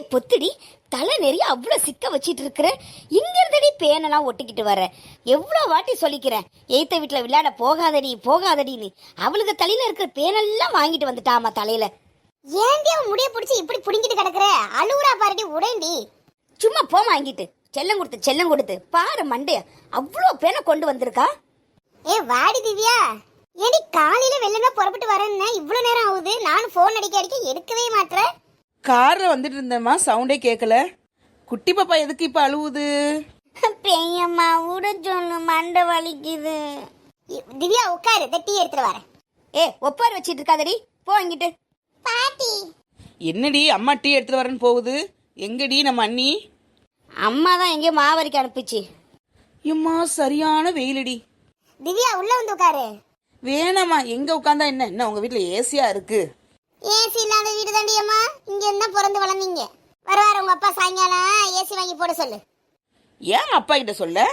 வாய் பொத்துடி தலை நிறைய அவ்வளோ சிக்க வச்சிட்டு இருக்கிற? இங்க இருந்தடி பேனெல்லாம் ஒட்டிக்கிட்டு வர எவ்வளோ வாட்டி சொல்லிக்கிறேன் எய்த்த வீட்டில் விளையாட போகாதடி போகாதடின்னு. அவளுக்கு தலையில இருக்கிற பேனெல்லாம் வாங்கிட்டு வந்துட்டாமா தலையில. ஏன்டி அவன் முடிய பிடிச்சி இப்படி புடிங்கிட்டு கிடக்குற? அழுவுறா பாருடி உடேண்டி சும்மா போ வாங்கிட்டு. செல்லம் கொடுத்து செல்லம் கொடுத்து. பாரு மண்டைய. அவ்வளோ பேனை கொண்டு வந்திருக்கா? ஏ வாடி திவ்யா. ஏடி காலையில வெள்ளனா புறப்பட்டு வரேன்னா இவ்வளவு நேரம் ஆகுது? நானும் ஃபோன் அடிக்க அடிக்க எடுக்கவே மாட்டேன் கார்ல வந்துட்டு இருந்தேம்மா சவுண்டே கேட்கல குட்டி பாப்பா எதுக்கு இப்ப அழுவுது? பெரியம்மா விட சொல்லு மண்டை வலிக்குது. திவ்யா உட்காரு இந்த டீ எடுத்துட்டு வரேன். ஏ ஒப்பார் வச்சிட்டு இருக்காதடி. போ வாங்கிட்டு பாட்டி. என்னடி அம்மா டீ எடுத்துட்டு வரேன்னு போகுது? எங்கடி நம்ம அண்ணி? அம்மா தான் எங்கேயோ மாவரிக்கு அனுப்பிச்சு. எம்மா சரியான வெயிலடி. திவ்யா உள்ள வந்து உட்காரு. வேணாம்மா எங்க உட்காந்தா என்ன? என்ன உங்க வீட்ல ஏசியா இருக்கு? ஏசி இல்லாத வீடு தாண்டி அம்மா? இங்க என்ன பிறந்து வளர்ந்தீங்க. வர வர உங்க அப்பா சாயங்காலம் ஏசி வாங்கி போட சொல்லு. ஏன் அப்பா கிட்ட சொல்ல?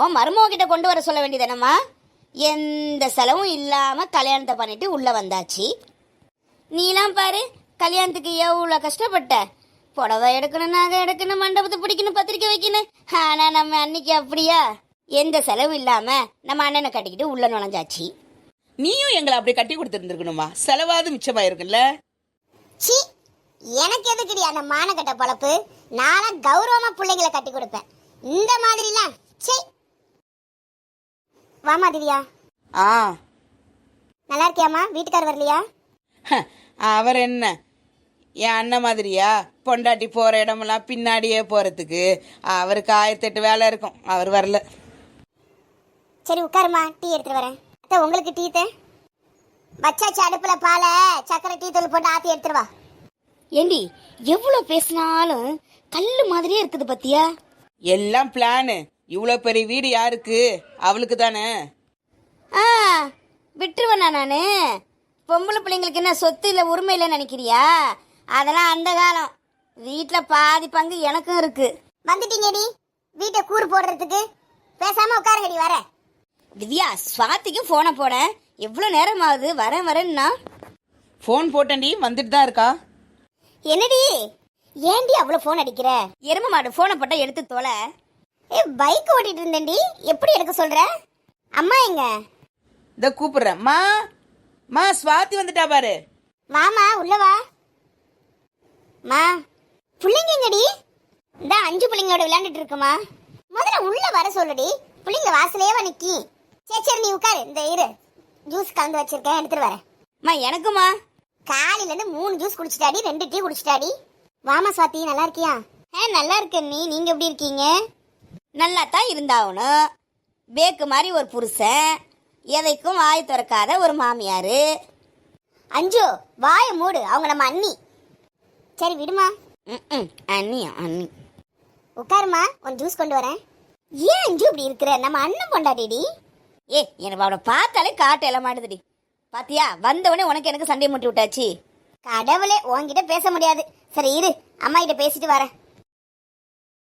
உன் மருமக கிட்ட கொண்டு வர சொல்ல வேண்டியதானம்மா? எந்த செலவும் இல்லாம கல்யாணத்தை பண்ணிட்டு உள்ள வந்தாச்சு. நீலாம் பாரு கல்யாணத்துக்கு எவ்வளோ கஷ்டப்பட்ட? புடவை எடுக்கணும் நகை எடுக்கணும் மண்டபத்தை பிடிக்கணும் பத்திரிக்கை வைக்கணும். ஆனா நம்ம அன்னைக்கு அப்படியா? எந்த செலவு இல்லாம நம்ம அண்ணனை கட்டிக்கிட்டு உள்ள நுழைஞ்சாச்சு. நீயும் எங்களை அப்படி கட்டி கொடுத்துருந்துருக்கணுமா? செலவாது மிச்சமாயிருக்குல்ல சி எனக்கு எதுக்குடி அந்த மானக்கட்ட பொழப்பு? நானா கௌரவமா பிள்ளைங்களை கட்டி கொடுப்பேன். இந்த மாதிரிலாம் சே. வாமா திவ்யா. ஆ. நல்லா இருக்கியாம்மா? வீட்டுக்கார் வரலையா? அவர் என்ன? என் அண்ணன் மாதிரியா? பொண்டாட்டி போற இடமெல்லாம் பின்னாடியே போறதுக்கு. அவருக்கு ஆயிரத்தெட்டு வேலை இருக்கும். அவர் வரல. சரி உட்காருமா டீ எடுத்துட்டு வரேன். அத்தை உங்களுக்கு டீ தே. வச்சாச்சு அடுப்புல பாலை. சக்கரை டீ தூள் போட்டு ஆத்தி எடுத்துட்டு வா. ஏண்டி எவ்வளோ பேசினாலும் கல்லு மாதிரியே இருக்குது பத்தியா? எல்லாம் பிளானு இவ்வளோ பெரிய வீடு யாருக்கு? அவளுக்கு தானே. ஆ விட்டுருவேண்ணா நானு. பொம்பளை பிள்ளைங்களுக்கு என்ன சொத்து இல்லை உரிமை இல்லைன்னு நினைக்கிறியா? அதெல்லாம் அந்த காலம். வீட்டில் பாதி பங்கு எனக்கும் இருக்கு. வந்துட்டீங்கடி. வீட்டை கூறு போடுறதுக்கு. பேசாம உட்காருங்கடி வரேன். திவ்யா சுவாத்திக்கும் ஃபோனை போனேன் எவ்வளோ நேரம் ஆகுது வரேன் வரேன்னா? ஃபோன் போட்டேன்டி வந்துட்டு தான் இருக்கா? என்னடி? ஏன்டி அவ்வளவு ஃபோன் அடிக்கிற? எரும மாடு ஃபோனை போட்டால் எடுத்து தொலை. ஏ பைக் ஓட்டிட்டு இருந்தேன்டி. எப்படி எடுக்க சொல்ற? அம்மா எங்க? இந்த கூப்பிடுறேன். மா மா சுவாதி வந்துட்டா பாரு. வாமா உள்ள வா. மா பிள்ளைங்க எங்கடி? இந்த அஞ்சு பிள்ளைங்களோட விளையாண்டுட்டு இருக்குமா. முதல்ல உள்ள வர சொல்லுடி. பிள்ளைங்க வாசலே வா நிக்கி. சரி சரி நீ உட்காரு. இந்த இரு. ஜூஸ் கலந்து வச்சிருக்கேன் எடுத்துட்டு வரேன். மா எனக்குமா? காலையில இருந்து மூணு ஜூஸ் குடிச்சிட்டாடி ரெண்டு டீ குடிச்சிட்டாடி. வாமா சுவாதி நல்லா இருக்கியா? ஆ நல்லா இருக்கேன் நீ. நீங்கள் எப்படி இருக்கீங்க? நல்லா தான் இருந்தாகணும். பேக்கு மாதிரி ஒரு புருஷன். எதைக்கும் வாய் திறக்காத ஒரு மாமியார். அஞ்சு வாய மூடு. அவங்க நம்ம அண்ணி. சரி விடுமா? ம் அண்ணி அண்ணி. உட்காருமா. உன் ஜூஸ் கொண்டு வரேன். ஏன் அஞ்சு இப்படி இருக்கிற? நம்ம அண்ணன் பொண்டாடிடி ஏ எனக்கு அவனை பார்த்தாலே காட்ட எல்லாம் மாட்டுதுடி. பாத்தியா வந்தவொடனே உனக்கு எனக்கு சண்டை மூட்டி விட்டாச்சு. கடவுளே உன்கிட்ட பேச முடியாது. சரி இரு. அம்மா கிட்ட பேசிட்டு வரேன்.